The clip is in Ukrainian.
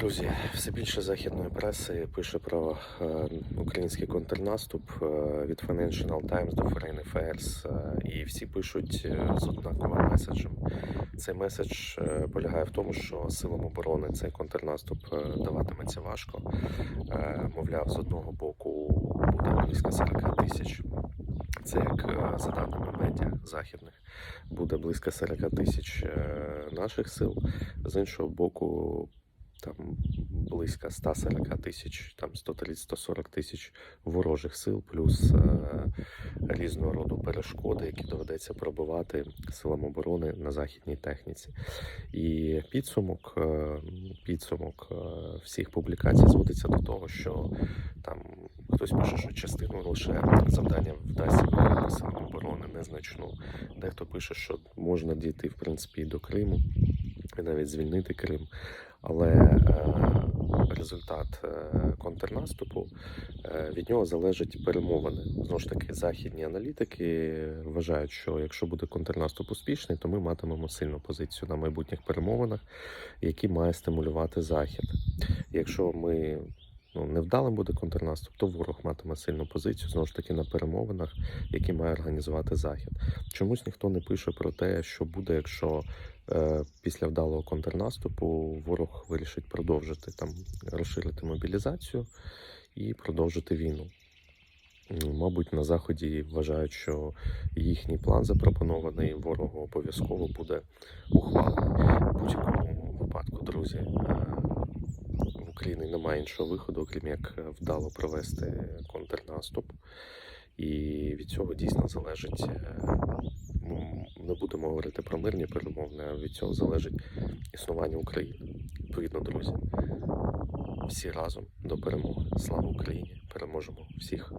Друзі, все більше західної преси пише про е, український контрнаступ е, від Financial Times до Foreign Affairs, е, і всі пишуть з однаковим меседжем. Цей меседж полягає в тому, що силам оборони цей контрнаступ даватиметься важко. Мовляв, з одного боку буде близько 40 тисяч. Це як за даними медіа західних, буде близько 40 тисяч наших сил. З іншого боку, там близько 140 тисяч, там 130-140 тисяч ворожих сил, плюс е, різного роду перешкоди, які доведеться пробивати силам оборони на західній техніці. І підсумок, е, підсумок е, всіх публікацій зводиться до того, що там хтось пише, що частину лише завдання вдасться силам оборони незначну. Дехто пише, що можна дійти в принципі і до Криму, і навіть звільнити Крим. Але е, результат е, контрнаступу е, від нього залежать перемовини. Знову ж таки, західні аналітики вважають, що якщо буде контрнаступ успішний, то ми матимемо сильну позицію на майбутніх перемовинах, які має стимулювати захід. Якщо ми ну, невдалим буде контрнаступ, то ворог матиме сильну позицію знову ж таки на перемовинах, які має організувати захід. Чомусь ніхто не пише про те, що буде, якщо е, після вдалого контрнаступу ворог вирішить продовжити там розширити мобілізацію і продовжити війну. Ну, Мабуть, на заході вважають, що їхній план запропонований ворогу обов'язково буде ухвалений. В будь-якому випадку, друзі, е, в Україні немає іншого виходу, окрім як е, вдало провести контрнаступ. І від цього дійсно залежить. е, ну, Не будемо говорити про мирні перемовини, а від цього залежить існування України. Відповідно, друзі, всі разом до перемоги. Слава Україні! Переможемо всіх!